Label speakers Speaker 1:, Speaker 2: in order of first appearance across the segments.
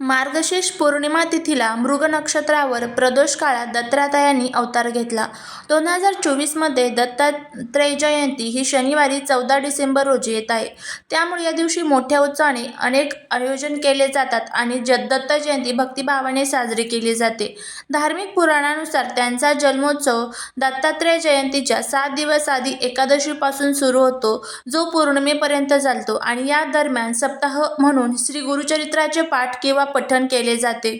Speaker 1: मार्गशीर्ष पौर्णिमा तिथीला मृग नक्षत्रावर प्रदोष काळात दत्तात्रयांनी अवतार घेतला. दोन हजार चोवीसमध्ये दत्तात्रय जयंती ही शनिवारी चौदा डिसेंबर रोजी येत आहे. त्यामुळे या दिवशी मोठ्या उत्साहाने अनेक आयोजन केले जातात आणि ज दत्त जयंती भक्तिभावाने साजरी केली जाते. धार्मिक पुराणानुसार त्यांचा जन्मोत्सव दत्तात्रय जयंतीच्या सात दिवस आधी एकादशीपासून सुरू होतो जो पौर्णिमेपर्यंत चालतो आणि या दरम्यान सप्ताह म्हणून श्री गुरुचरित्राचे पाठ किंवा पठण केले जाते.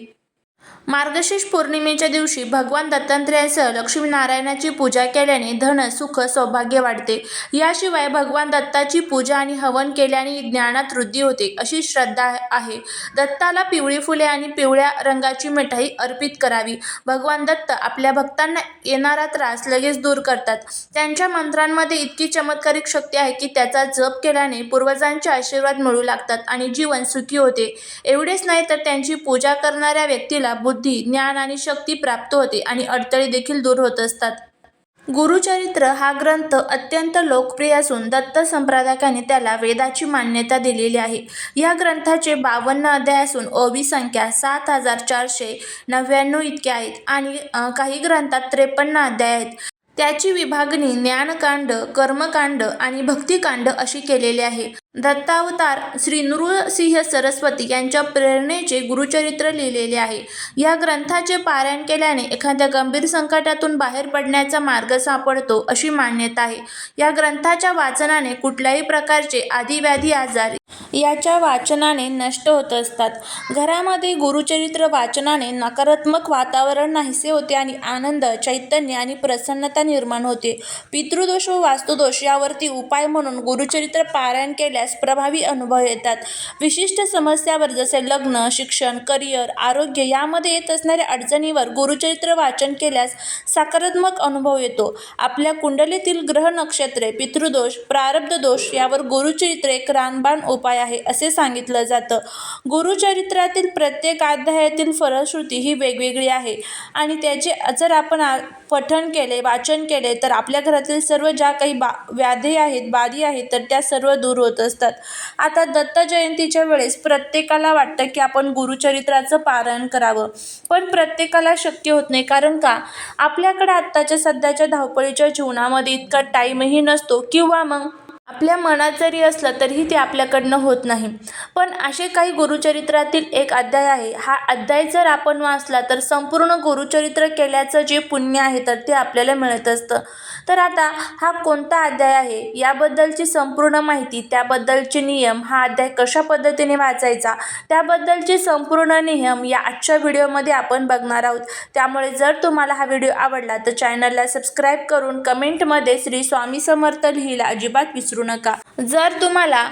Speaker 1: मार्गशीर्ष पौर्णिमेच्या दिवशी भगवान दत्तात्रयासह लक्ष्मीनारायणाची पूजा केल्याने धन सुख सौभाग्य वाढते. याशिवाय भगवान दत्ताची पूजा आणि हवन केल्याने ज्ञानात वृद्धी होते अशी श्रद्धा आहे. दत्ताला पिवळी फुले आणि पिवळ्या रंगाची मिठाई अर्पित करावी. भगवान दत्त आपल्या भक्तांना येणारा त्रास लगेच दूर करतात. त्यांच्या मंत्रांमध्ये इतकी चमत्कारिक शक्ती आहे की त्याचा जप केल्याने पूर्वजांचे आशीर्वाद मिळू लागतात आणि जीवन सुखी होते. एवढेच नाही तर त्यांची पूजा करणाऱ्या व्यक्तीला बुद्ध ज्ञान आणि शक्ती प्राप्त होते आणि अडथळे देखील दूर होत असतात. गुरुचरित्र हा ग्रंथ अत्यंत लोकप्रिय असून दत्त संप्रदायकाने त्याला वेदाची मान्यता दिलेली आहे. या ग्रंथाचे बावन्न अध्याय असून ओवी संख्या सात हजार चारशे नव्याण्णव इतके आहेत आणि काही ग्रंथात त्रेपन्न अध्याय आहेत. त्याची विभागणी ज्ञानकांड कर्मकांड आणि भक्तिकांड अशी केलेली आहे. दत्तावतार श्री नृसिंह सरस्वती यांच्या प्रेरणेचे गुरुचरित्र लिहिलेले आहे. या ग्रंथाचे पारायण केल्याने एखाद्या गंभीर संकटातून बाहेर पडण्याचा मार्ग सापडतो अशी मान्यता आहे. या ग्रंथाच्या वाचनाने कुठल्याही प्रकारचे आदिव्याधी आजार याच्या वाचनाने नष्ट होत असतात. घरामध्ये गुरुचरित्र वाचनाने नकारात्मक वातावरण नाहीसे होते आणि आनंद चैतन्य आणि प्रसन्नता निर्माण होते. पितृदोष व वास्तुदोष यावरती उपाय म्हणून गुरुचरित्र पारायण केल्यास प्रभावी अनुभव येतात. विशिष्ट समस्यावर जसे लग्न शिक्षण करिअर आरोग्य यामध्ये येत असणाऱ्या अडचणीवर गुरुचरित्र वाचन केल्यास सकारात्मक अनुभव येतो. आपल्या कुंडलीतील ग्रह नक्षत्रे पितृदोष प्रारब्ध दोष यावर गुरुचरित्र एक रानबाण उपाय आहे असे सांगितलं जातं. गुरुचरित्रातील प्रत्येक अध्यायातील फलश्रुती ही वेगवेगळी आहे. आणि त्याचे जर आपण पठन पठण केले वाचन केले तर आपल्या घरातील सर्व ज्या काही बा व्याधी आहेत बाधी आहेत तर त्या सर्व दूर होत असतात. आता दत्त जयंतीच्या वेळेस प्रत्येकाला वाटतं की आपण गुरुचरित्राचं पारायण करावं. पण प्रत्येकाला शक्य होत नाही. कारण का? आपल्याकडे आत्ताच्या सध्याच्या धावपळीच्या जीवनामध्ये इतका टाईमही नसतो. किंवा मग आपल्या मनात जरी असलं तरीही ते आपल्याकडनं होत नाही. पण असे काही गुरुचरित्रातील एक अध्याय आहे. हा अध्याय जर आपण वाचला तर संपूर्ण गुरुचरित्र केल्याचं जे पुण्य आहे तर ते आपल्याला मिळत असतं. तर आता हा कोणता अध्याय आहे? याबद्दलची संपूर्ण माहिती त्याबद्दलचे नियम हा अध्याय कशा पद्धतीने वाचायचा त्याबद्दलचे संपूर्ण नियम या आजच्या व्हिडिओमध्ये आपण बघणार आहोत. त्यामुळे जर तुम्हाला हा व्हिडिओ आवडला तर चॅनलला सबस्क्राईब करून कमेंटमध्ये श्री स्वामी समर्थ लिहिला अजिबात विसरू नका. जर तुम्हाला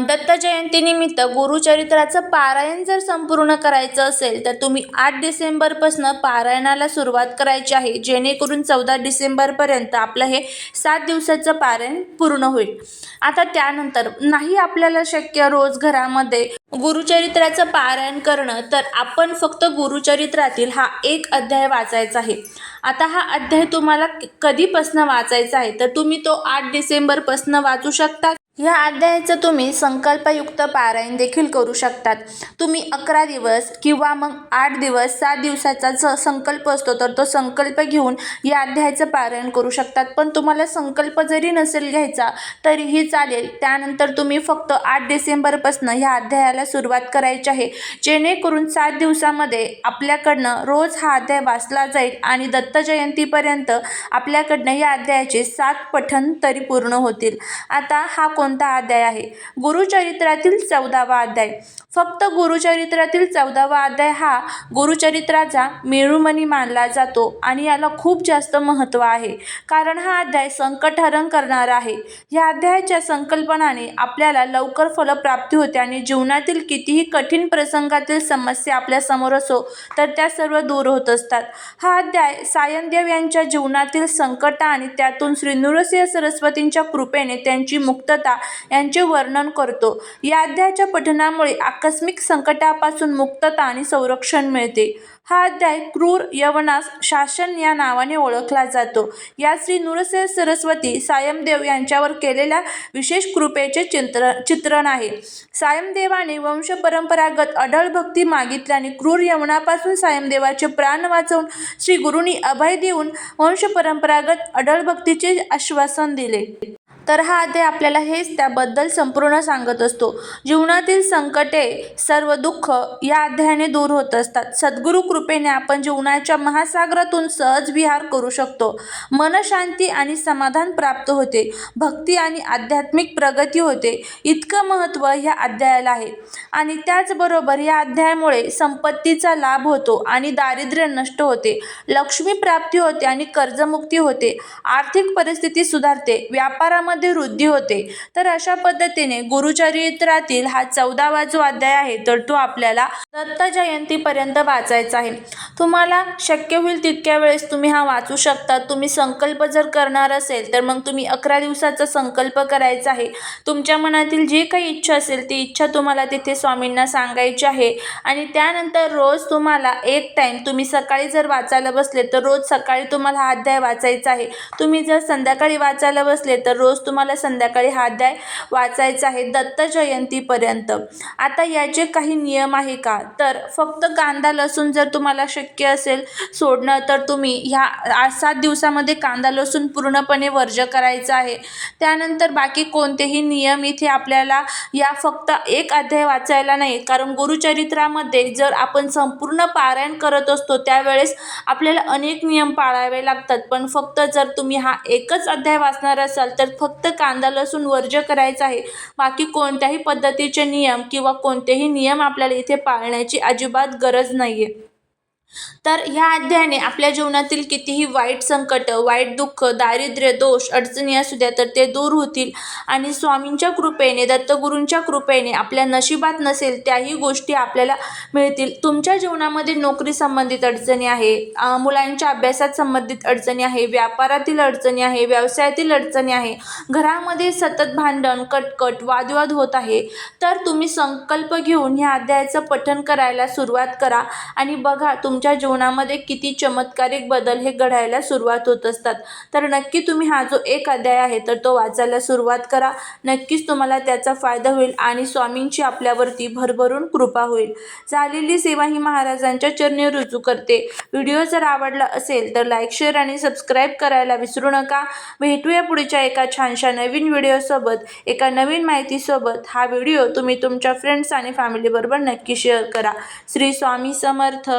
Speaker 1: दत्त जयंतीनिमित्त गुरुचरित्राचं पारायण जर संपूर्ण करायचं असेल तर तुम्ही आठ डिसेंबरपासून पारायणाला सुरुवात करायची आहे. जेणेकरून चौदा डिसेंबरपर्यंत आपलं हे सात दिवसाचं पारायण पूर्ण होईल. आता त्यानंतर नाही आपल्याला शक्य रोज घरामध्ये गुरुचरित्राचं पारायण करणं तर आपण फक्त गुरुचरित्रातील हा एक अध्याय वाचायचा आहे. आता हा अध्याय तुम्हाला कधीपासनं वाचायचा आहे? तर तुम्ही तो आठ डिसेंबरपासनं वाचू शकता ह्या अध्यायाचं तुम्ही संकल्पयुक्त पारायण देखील करू शकतात. तुम्ही अकरा दिवस किंवा मग आठ दिवस सात दिवसाचा जो संकल्प असतो तर तो संकल्प घेऊन या अध्यायाचं पारायण करू शकतात. पण तुम्हाला संकल्प जरी नसेल घ्यायचा तरीही चालेल. त्यानंतर तुम्ही फक्त आठ डिसेंबरपासून ह्या अध्यायाला सुरुवात करायची आहे. जेणेकरून सात दिवसामध्ये आपल्याकडनं रोज हा अध्याय वाचला जाईल आणि दत्त जयंतीपर्यंत आपल्याकडनं या अध्यायाचे सात पठण तरी पूर्ण होतील. आता हा कोण कोणता अध्याय आहे? गुरुचरित्रातील चौदावा अध्याय. फक्त गुरुचरित्रातील चौदावा अध्याय हा गुरुचरित्राचा मेळूमणी मानला जातो आणि याला खूप जास्त महत्त्व आहे. कारण हा अध्याय संकटहरण करणारा आहे. या अध्यायाच्या संकल्पनाने आपल्याला लवकर फलप्राप्ती होते आणि जीवनातील कितीही कठीण प्रसंगातील समस्या आपल्यासमोर असो तर त्या सर्व दूर होत असतात. हा अध्याय सायनदेव यांच्या जीवनातील संकट आणि त्यातून श्री नृसिंह सरस्वतींच्या कृपेने त्यांची मुक्तता यांचे वर्णन करतो. या अध्यायाच्या पठणामुळे आकस्मिक संकटापासून मुक्तता आणि संरक्षण मिळते. हा अध्याय क्रूर यवनास शासन या नावाने ओळखला जातो. या श्री नृसिंह सरस्वती सायमदेव यांच्यावर केलेल्या विशेष कृपेचे चित्र चित्रण आहे. सायमदेवाने वंशपरंपरागत अढळ भक्ती मागितल्याने क्रूर यवनापासून सायमदेवाचे प्राण वाचवून श्री गुरूंनी अभय देऊन वंशपरंपरागत अढळ भक्तीचे आश्वासन दिले. तर हा अध्याय आपल्याला हेच त्याबद्दल संपूर्ण सांगत असतो. जीवनातील संकटे सर्व दुःख या अध्यायाने दूर होत असतात. सद्गुरू कृपेने आपण जीवनाच्या महासागरातून सहज विहार करू शकतो. मनशांती आणि समाधान प्राप्त होते. भक्ती आणि आध्यात्मिक प्रगती होते. इतकं महत्त्व ह्या अध्यायाला आहे. आणि त्याचबरोबर या अध्यायामुळे संपत्तीचा लाभ होतो आणि दारिद्र्य नष्ट होते. लक्ष्मी प्राप्ती होते आणि कर्जमुक्ती होते. आर्थिक परिस्थिती सुधारते. व्यापारामध्ये वृद्धी होते. तर अशा पद्धतीने गुरुचरित्रातील हा चौदावा जो अध्याय आहे तर तो आपल्याला दत्त जयंतीपर्यंत वाचायचा आहे. तुम्हाला शक्य होईल तितक्या वेळेस तुम्ही हा वाचू शकता. तुम्ही संकल्प जर करणार असेल तर मग तुम्ही अकरा दिवसाचा संकल्प करायचा आहे. तुमच्या मनातील जी काही इच्छा असेल ती इच्छा तुम्हाला तिथे स्वामींना सांगायची आहे. आणि त्यानंतर रोज तुम्हाला एक टाईम तुम्ही सकाळी जर वाचायला बसले तर रोज सकाळी तुम्हाला हा अध्याय वाचायचा आहे. तुम्ही जर संध्याकाळी वाचायला बसले तर रोज तुम्हाला संध्याकाळी हा अध्याय वाचायचा आहे दत्त जयंतीपर्यंत. आता याचे काही नियम आहे का? तर फक्त कांदा लसूण जर तुम्हाला शक्य असेल सोडणं तर तुम्ही ह्या आठ सात दिवसामध्ये कांदा लसूण पूर्णपणे वर्ज करायचं आहे. त्यानंतर बाकी कोणतेही नियम इथे आपल्याला या फक्त एक अध्याय वाचायला नाही कारण गुरुचरित्रामध्ये जर आपण संपूर्ण पारायण करत असतो त्यावेळेस आपल्याला अनेक नियम पाळावे लागतात. पण फक्त जर तुम्ही हा एकच अध्याय वाचणार असाल तर फक्त फक्त कांदा लसूण वर्ज करायचा आहे. बाकी कोणत्याही पद्धतीचे नियम किंवा कोणतेही नियम आपल्याला इथे पाळण्याची अजिबात गरज नाही आहे तर ह्या अध्यायाने आपल्या जीवनातील कितीही वाईट संकट वाईट दुःख दारिद्र्य दोष अडचणी असू द्या तर ते दूर होतील. आणि स्वामींच्या कृपेने दत्तगुरूंच्या कृपेने आपल्या नशिबात नसेल त्याही गोष्टी आपल्याला मिळतील. तुमच्या जीवनामध्ये नोकरी संबंधित अडचणी आहे मुलांच्या अभ्यासात संबंधित अडचणी आहे व्यापारातील अडचणी आहे व्यवसायातील अडचणी आहे घरामध्ये सतत भांडण कटकट वादविवाद होत आहे तर तुम्ही संकल्प घेऊन ह्या अध्यायाचं पठण करायला सुरुवात करा. आणि बघा तुम तुमच्या जीवनामध्ये किती चमत्कारिक बदल हे घडायला सुरुवात होत असतात. तर नक्की तुम्ही हा जो एक अध्याय आहे तर तो वाचायला सुरुवात करा. नक्कीच तुम्हाला त्याचा फायदा होईल आणि स्वामींची आपल्यावरती भरभरून कृपा होईल. झालेली सेवा ही महाराजांच्या चरणी रुजू करते. व्हिडिओ जर आवडला असेल तर लाईक शेअर आणि सबस्क्राईब करायला विसरू नका. भेटूया पुढच्या एका छानशा नवीन व्हिडिओसोबत एका नवीन माहितीसोबत हा व्हिडिओ तुम्ही तुमच्या फ्रेंड्स आणि फॅमिलीबरोबर नक्की शेअर करा. श्री स्वामी समर्थ.